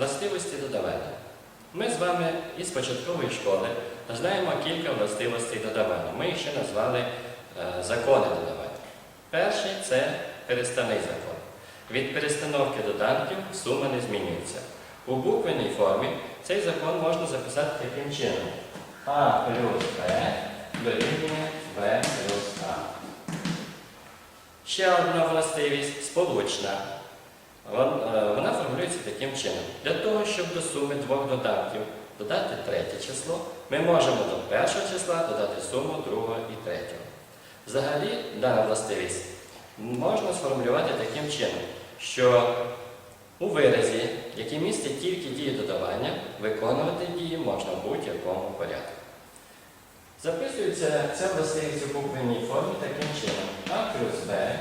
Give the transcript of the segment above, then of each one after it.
Властивості додавання. Ми з вами із початкової школи знаємо кілька властивостей додавання. Ми їх ще назвали е, закони додавання. Перший це переставний закон. Від перестановки доданків сума не змінюється. У буквенній формі цей закон можна записати таким чином. А плюс Б дорівнює Б плюс А. Ще одна властивість сполучна. Е, Вона формулюється таким чином. Для того, щоб до суми двох додатків додати третє число, ми можемо до першого числа додати суму другого і третього. Взагалі, дана властивість можна сформулювати таким чином, що у виразі, який містить тільки дії додавання, виконувати дії можна в будь-якому порядку. Записується ця властивість у буквенній формі таким чином. А плюс Б,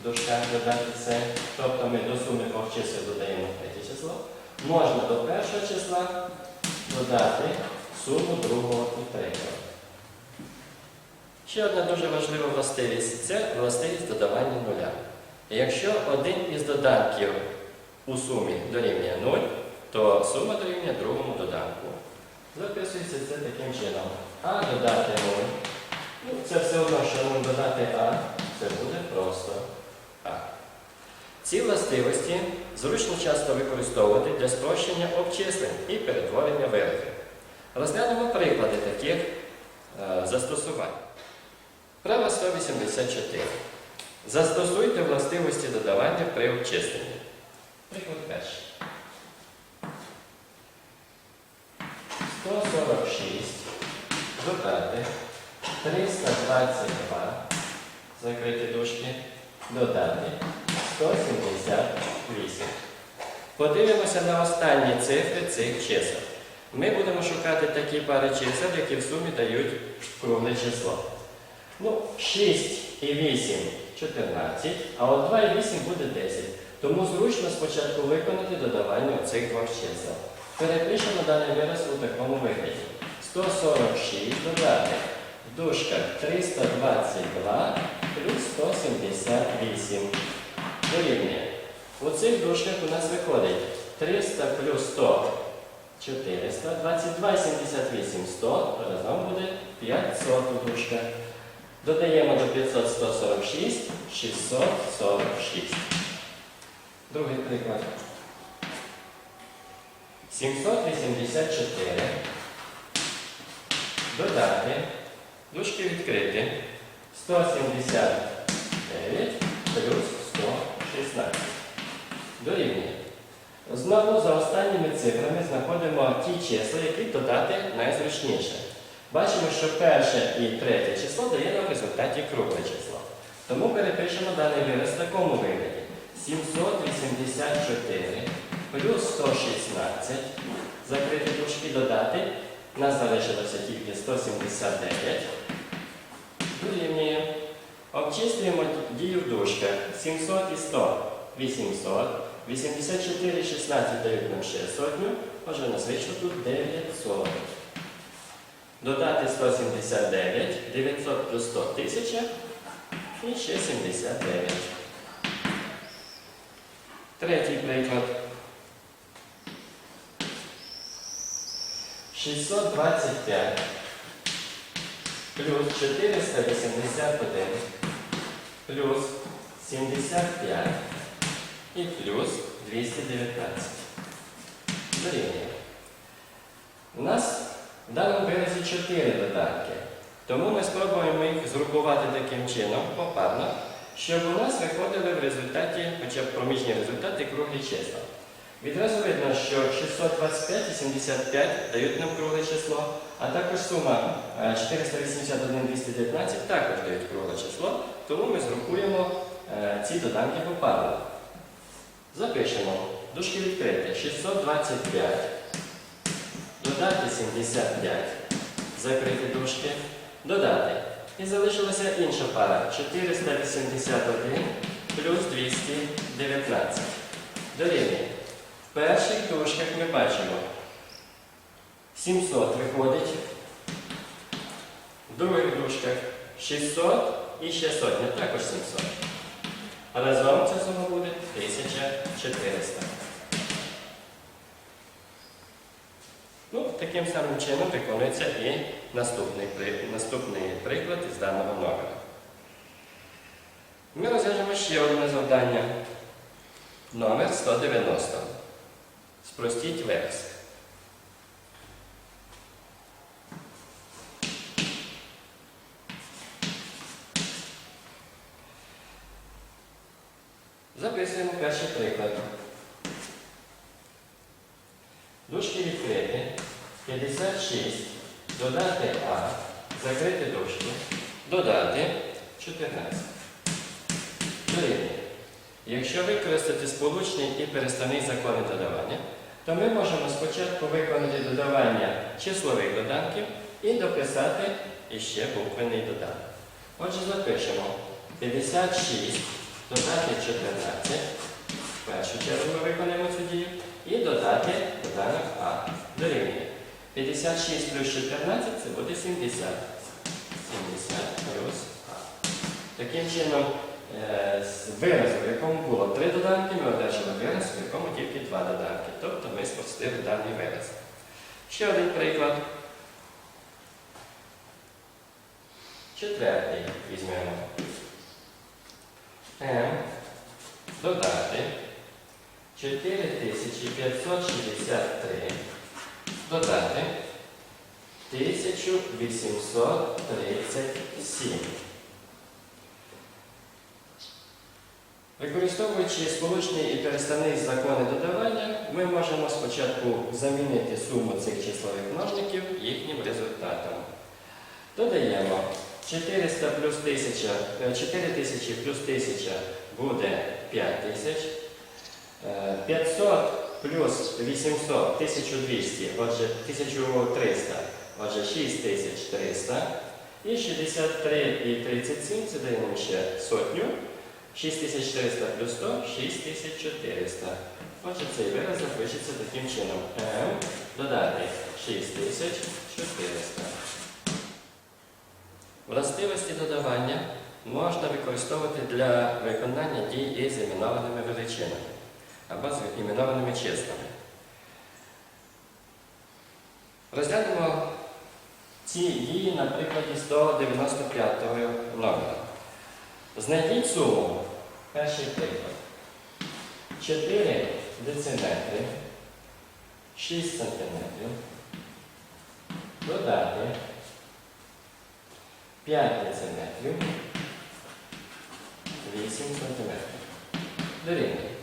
в дужках додати С, тобто ми до суми двох чисел додаємо третє число, можна до першого числа додати суму другого і третього. Ще одна дуже важлива властивість це властивість додавання нуля. Якщо один із доданків у сумі дорівнює 0, то сума дорівнює другому доданку. Записується це таким чином. А додати 0. Ну, це все одно, що 0 додати А, це буде просто. Ці властивості зручно часто використовувати для спрощення обчислень і перетворення виразів. Розглянемо приклади таких е, застосувань. Право 184. Застосуйте властивості додавання при обчисленні. Приклад перший. 146 додати 322 закриті дужки, додати 178. Подивимося на останні цифри цих чисел. Ми будемо шукати такі пари чисел, які в сумі дають кругле число. Ну, 6 і 8 14, а от 2 і 8 буде 10. Тому зручно спочатку виконати додавання цих двох чисел. Перепишемо даний вираз у такому вигляді. 146 додати в дужках 322 плюс 178 дорівнює. Цих дужках у нас виходить 300 плюс 100 400, 22 78 100, разом буде 500 у. Додаємо до 500 146, 646. Другий приклад. 784. Додати. Дужки відкриті. 179 плюс 116. Дорівнює. Знову за останніми цифрами знаходимо ті числа, які додати найзручніше. Бачимо, що перше і третє число дає нам в результаті кругле число. Тому перепишемо даний вираз в такому вигляді. 784 плюс 116. Закрити дужки додати. Нас залишилося тільки 179. Дорівнює. Обчислюємо дію в дужках. 700 і 100 800. 84 16 дають нам ще сотню. Отже, у нас тут 900. Додати 179, 900 плюс 100 тисяча і ще 79. Третій приклад. 625 плюс 481 плюс 75 і плюс 219. Дорівнює. У нас в даному виразі 4 доданки. Тому ми спробуємо їх згрупувати таким чином, попарно, щоб у нас виходили в результаті, хоча б проміжні результати круглі числа. Відразу видно, що 625 і 75 дають нам кругле число, а також сума е, 481 219 також дають кругле число, тому ми згрупуємо е, ці доданки попарно. Запишемо. Дужки відкриті. 625. Додати 75. Закрити дужки. Додати. І залишилася інша пара. 481 плюс 219. Дорівнює. В перших дужках ми бачимо 700 виходить. В других дужках 600 і ще сотня, також 700. Але разом ця сума буде 1400. Ну, Таким самим чином виконується і наступний, наступний приклад з даного номера. Ми розв'яжемо ще одне завдання. Номер 190. Спростіть верс. Перший приклад. Дужки відкриті. 56. Додати А. Закрити дужки. Додати 14. Дорівнює. Якщо використати сполучний і переставний закони додавання, то ми можемо спочатку виконати додавання числових доданків і дописати іще буквений доданок. Отже, запишемо 56 додати 14. Першу чергу ми виконаємо цю дію. І додати доданок А. Дорівнює. 56 плюс 14 це буде 70. 70 плюс А. Таким чином, е, з виразу, в якому було три доданки, ми одержали вираз, в якому тільки два доданки. Тобто ми спростили даний вираз. Ще один приклад. Четвертий візьмемо. М додати 4563 додати 1837. Використовуючи сполучний і переставний закони додавання, ми можемо спочатку замінити суму цих числових множників їхнім результатом. Додаємо 400 плюс 1000, е, 4000 плюс 1000 буде 5000. Е, 500 плюс 800 1200, отже 1300, отже 6300. І 63 і 37 це дає нам ще сотню. 6400 плюс 100 6400. Отже, цей вираз запишеться таким чином. М додати 6400. Властивості додавання можна використовувати для виконання дій із іменованими величинами або з іменованими числами. Розглянемо ці дії на прикладі 195 номера. Знайдіть суму. Перший приклад. 4 дециметри, 6 сантиметрів. Додати 5 дециметрів, 8 сантиметрів. Дорівнює.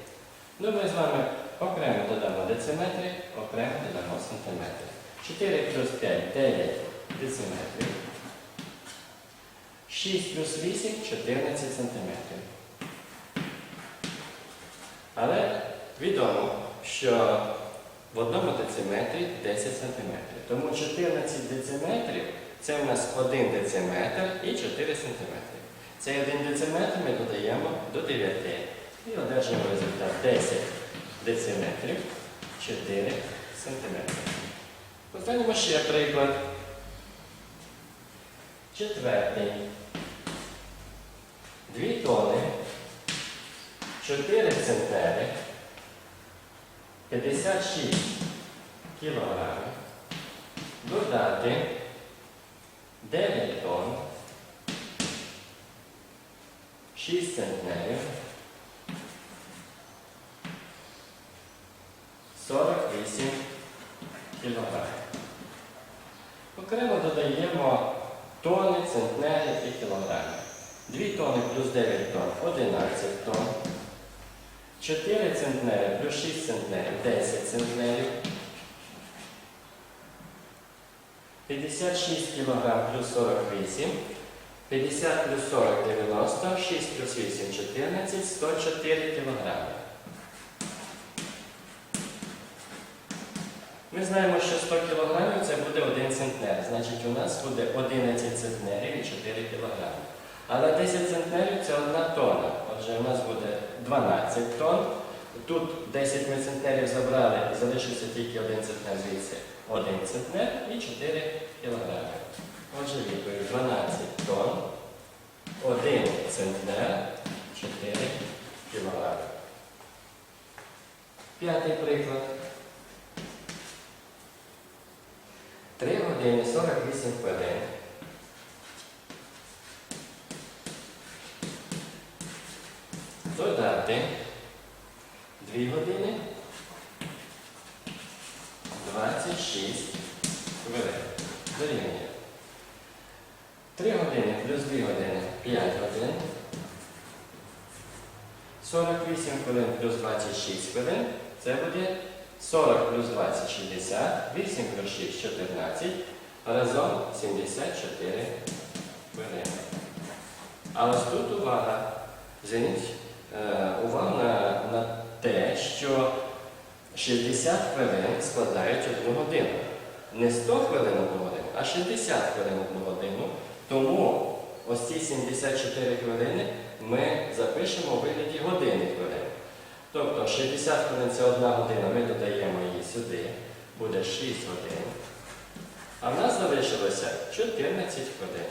Ну, ми з вами окремо додамо дециметри, окремо додамо сантиметри. 4 плюс 5 9 дециметрів. 6 плюс 8 14 сантиметрів. Але відомо, що в одному дециметрі 10 сантиметрів. Тому 14 дециметрів це у нас 1 дециметр і 4 сантиметри. Цей 1 дециметр ми додаємо до 9 і одержимо результат 10 дециметрів 4 сантиметри. Розглянемо ще приклад. Четвертий. 2 тони, 4 центнери, 56 кілограмів, додати 9 тонн, 6 центнерів, 48 кілограмів. Окремо додаємо тони, центнери і кілограми. 2 тони плюс 9 тонн 11 тонн. 4 центнери плюс 6 центнерів 10 центнерів. 56 кг плюс 48. 50 плюс 40 90, 6 плюс 8 14, 104 кг. Ми знаємо, що 100 кг це буде 1 центнер. Значить, у нас буде 11 центнерів і 4 кг. Але 10 центнерів це 1 тонна. Отже, у нас буде 12 тонн. Тут 10 ми центнерів забрали залишився тільки 1 центнер звідси. 1 центнер і 4 кг. Отже, відповідь 12 тонн, 1 центнер, 4 кг. П'ятий приклад. Години 48 хвилин. Додати 2 години 26 хвилин. Дорівнює. 3 години плюс 2 години 5 годин. 48 хвилин плюс 26 хвилин. Це буде 40 плюс 20 60, 8 плюс 6 14, разом 74 хвилини. А ось тут увага. Зверніть е, увагу на, на те, що 60 хвилин складають одну годину. Не 100 хвилин одну годину, а 60 хвилин одну годину. Тому ось ці 74 хвилини ми запишемо у вигляді години хвилин. Тобто 60 хвилин це одна година, ми додаємо її сюди, буде 6 годин. А в нас залишилося 14 хвилин.